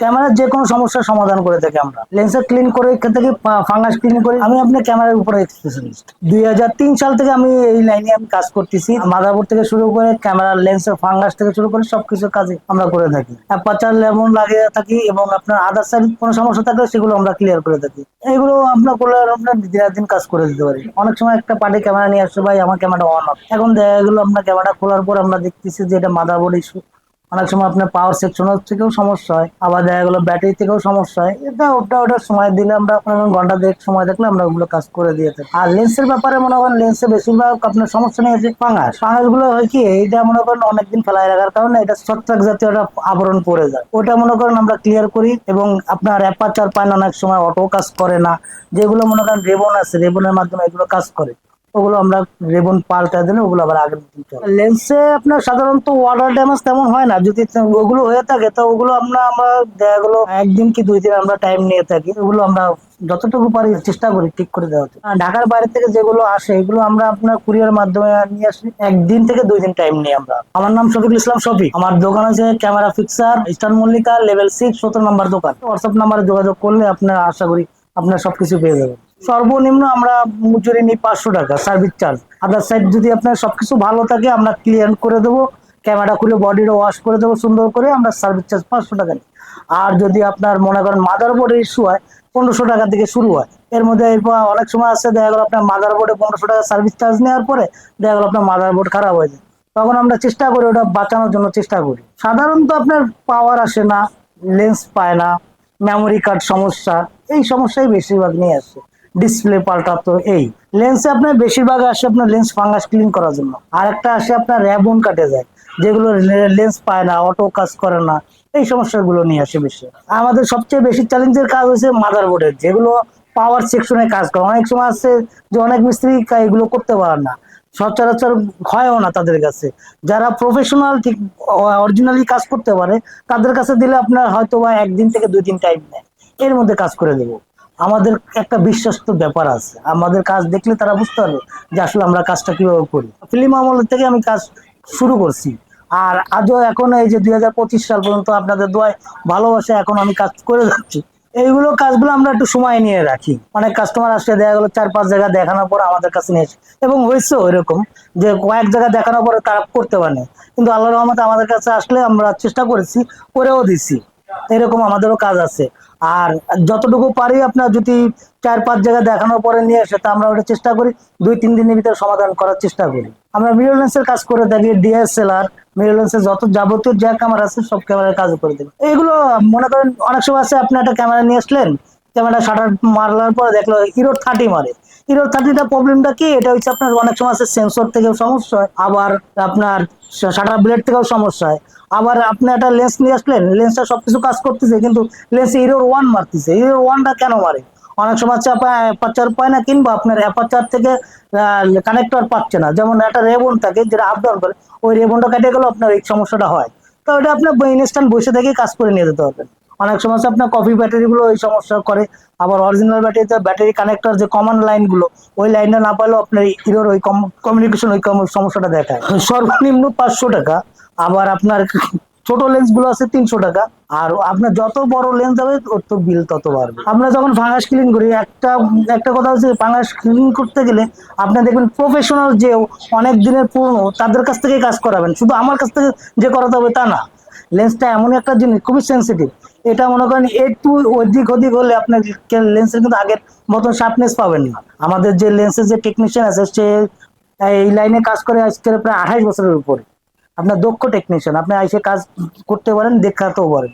ক্যামেরার যে কোনো সমস্যার সমাধান করে থাকি আমরা। লেন্সের ক্লিন করে এখান থেকে ফাঙ্গাস ক্লিন করে আমি আপনার ক্যামেরার উপরে স্পেশালিস্ট দুই সাল থেকে আমি এই লাইনে আমি কাজ করতেছি। মাদারবোর্ড থেকে শুরু করে ক্যামেরার লেন্সের ফাঙ্গাস থেকে শুরু করে সবকিছু কাজে আমরা করে থাকি। অ্যাপাচার লেমন লাগিয়ে থাকি এবং আপনার আদার সাইড কোনো সমস্যা থাকলে সেগুলো আমরা ক্লিয়ার করে থাকি। এগুলো আপনার করলে আপনার দিন কাজ করে দিতে পারি। অনেক সময় একটা পার্টি ক্যামেরা নিয়ে আসছে, ভাই, আমার ক্যামেরা অন এখন দেখা গেলো আপনার ক্যামেরা খোলার পর আমরা দেখতেছি যে এটা মাদারবোর্ড ইস্যু অনেক সময় আপনার পাওয়ার সেকশনের থেকেও সমস্যা হয়। আবার দেখা গেলো ব্যাটারি থেকেও সমস্যা হয়। এটা ওটা ওটা সময় দিলে আমরা ঘণ্টা দেখ সময় দেখলে আমরা ওগুলো কাজ করে দিয়ে থাকি। আর লেন্সের ব্যাপারে মনে করেন লেন্সে বেশিরভাগ আপনার সমস্যা নিয়ে আছে ফাঙ্গাস ফাঙ্গাসগুলো হয় কি, এইটা মনে করেন অনেকদিন ফেলায় রাখার কারণে এটা ছত্রাক জাতীয় একটা আবরণ পড়ে যায়। ওটা মনে করেন আমরা ক্লিয়ার করি এবং আপনার অ্যাপাচার পায় না অনেক সময় অটো কাজ করে না। যেগুলো মনে করেন রেবন আছে, রেবনের মাধ্যমে এগুলো কাজ করে। ওগুলো আমরা রেবন পাল্টা দিলে ওগুলো আবার আগের মতন চলে লেন্সে আপনার সাধারণত ওয়াটার ড্যামেজ তেমন হয় না। যদি ওগুলো হয়ে থাকে, তো ওগুলো আমরা আমরা দেখা গেলো একদিন কি দুই দিন আমরা টাইম নিয়ে থাকি। ওগুলো আমরা যতটুকু পারি চেষ্টা করি ঠিক করে দেওয়া ঢাকার বাইরে থেকে যেগুলো আসে, এগুলো আমরা আপনার কুরিয়ার মাধ্যমে নিয়ে আসি। একদিন থেকে দুই দিন টাইম নিই আমরা। আমার নাম শফিকুল ইসলাম শফিক। আমার দোকান আছে camera fixer Eastern Mallika level six সতেরো নাম্বার দোকান। হোয়াটসঅ্যাপ নাম্বারে যোগাযোগ করলে আপনার আশা করি আপনার সবকিছু পেয়ে যাবেন। সর্বনিম্ন আমরা মজুরি নিই পাঁচশো টাকা সার্ভিস চার্জ আদার সাইড যদি আপনার সবকিছু ভালো থাকে, আমরা ক্লিয়ার করে দেবো ক্যামেরা খুলে বডিটা ওয়াশ করে দেবো, সুন্দর করে আমরা সার্ভিস চার্জ পাঁচশো টাকা নিই। আর যদি আপনার মনে করেন মাদার বোর্ডের ইস্যু হয়, পনেরোশো টাকা থেকে শুরু হয়। এর মধ্যে অনেক সময় আছে, দেখা গেলো আপনার মাদার বোর্ডে পনেরোশো টাকা সার্ভিস চার্জ নেওয়ার পরে দেখা গেলো আপনার মাদার বোর্ড খারাপ হয়ে যায়। তখন আমরা চেষ্টা করি ওটা বাঁচানোর জন্য চেষ্টা করি। সাধারণত আপনার পাওয়ার আসে না লেন্স পায় না মেমোরি কার্ড সমস্যা, এই সমস্যাই বেশিরভাগ নিয়ে আসে। ডিসপ্লে পাল্টাতো এই। লেন্সে আপনার বেশিরভাগ আসে আপনার লেন্স ফাঙ্গাস ক্লিন করার জন্য। আর একটা আসে আপনার র্যাবন কাটে যায়। যেগুলো লেন্স পায় না অটো কাজ করে না, এই সমস্যাগুলো নিয়ে আসে বেশি। আমাদের সবচেয়ে বেশি চ্যালেঞ্জের কাজ হচ্ছে মাদার বোর্ডের যেগুলো পাওয়ার সেকশনে কাজ করে। অনেক সময় আছে যে অনেক মিস্ত্রি এগুলো করতে পারে না। সচরাচর হয়ও না তাদের কাছে। যারা প্রফেশনাল ঠিক অরিজিনালি কাজ করতে পারে, তাদের কাছে দিলে আপনার হয়তো বা একদিন থেকে দুই দিন টাইম নেয়। এর মধ্যে কাজ করে দেবো। আমাদের একটা বিশ্বস্ত ব্যাপার আছে। আমাদের কাজ দেখলে তারা বুঝতে পারবে যে আসলে আমরা কাজটা কীভাবে করি। ফিল্ম আমলের থেকে আমি কাজ শুরু করছি। আর আজও এখন এই যে দুই হাজার পঁচিশ সাল পর্যন্ত আপনাদের দোয়ায় ভালোবাসা এখন আমি কাজ করে যাচ্ছি, এইগুলো কাজগুলো আমরা একটু সময় নিয়ে রাখি। অনেক কাস্টমার আসলে দেখা গেলো চার পাঁচ জায়গা দেখানোর পর আমাদের কাছে নিয়ে এবং হয়েছে এরকম যে কয়েক জায়গা দেখানোর পরে তারা করতে পারে কিন্তু আল্লাহ রহমতে আমাদের কাছে আসলে আমরা চেষ্টা করেছি, করেও দিছি। এরকম আমাদেরও কাজ আছে। আর যতটুকু পারি আপনার যদি চার, পাঁচ জায়গায় দেখানোর পরে নিয়ে আসে, তা আমরা ওটা চেষ্টা করি, দুই, তিন দিনের ভিতরে সমাধান করার চেষ্টা করি। আমরা মিরর লেন্সের কাজ করে থাকি ডিএসএলআর মিরর লেন্সের যত যাবতীয় যা ক্যামেরা আছে, সব ক্যামেরার কাজ করে থাকি। এগুলো মনে করেন, অনেক সময় আছে, আপনি একটা ক্যামেরা নিয়ে আসলেন ক্যামেরা শাটার মারলার পরে দেখল হিরো থার্টি মারে। হিরো থার্টিটা প্রবলেমটা কি? এটা হচ্ছে আপনার অনেক সময় আছে সেন্সর থেকেও সমস্যা হয়, আবার আপনার শাটার ব্লেড থেকেও সমস্যা হয়। আবার আপনি একটা লেন্স নিয়ে আসলেন লেন্সটা সবকিছু কাজ করতেছে, কিন্তু লেন্সে হিরোর ওয়ান মারতেছে। হিরোর ওয়ানটা কেন মারে? অনেক সময় অ্যাপাচার পায় না, কিংবা আপনার অ্যাপাচার থেকে কানেক্টর পাচ্ছে না। যেমন একটা রেবন থাকে, যেটা আপ ডাউন করে, ওই রেবনটা কেটে গেলে আপনার এই সমস্যাটা হয়। তো ওটা আপনার ইনস্ট্যান্ট বসে থেকে কাজ করে নিয়ে যেতে পারবেন। অনেক সময় আপনার কপি ব্যাটারি গুলো এই সমস্যা করে, আবার অরিজিনাল ব্যাটারিতে ব্যাটারি কানেক্টর যে কমন লাইনগুলো, ওই লাইনটা না পাইলেও আপনার হিরোর ওই কমিউনিকেশন ওই সমস্যাটা দেখায়। সর্বনিম্ন পাঁচশো টাকা আবার আপনার ছোট লেন্সগুলো আছে তিনশো টাকা। আর আপনার যত বড় লেন্স হবে ওর তো বিল তত বাড়বে। আমরা যখন ফাঙ্গাস ক্লিন করি, একটা একটা কথা হচ্ছে ফাঙ্গাস ক্লিন করতে গেলে আপনি দেখবেন প্রফেশনাল যে অনেক দিনের পুরনো, তাদের কাছ থেকে কাজ করাবেন। শুধু আমার কাছ থেকে যে করাতে হবে তা না। লেন্সটা এমন একটা জিনিস, খুবই সেন্সিটিভ এটা মনে করেন একটু অধিক অধিক হলে আপনার লেন্সের কিন্তু আগের মতন শার্পনেস পাবেন না। আমাদের যে লেন্সের যে টেকনিশিয়ান আছে, সে এই লাইনে কাজ করে আজকে প্রায় আঠাইশ বছরের উপরে। আপনার দক্ষ টেকনিশিয়ান আপনি এসে কাজ করতে পারেন দেখাতেও পারেন।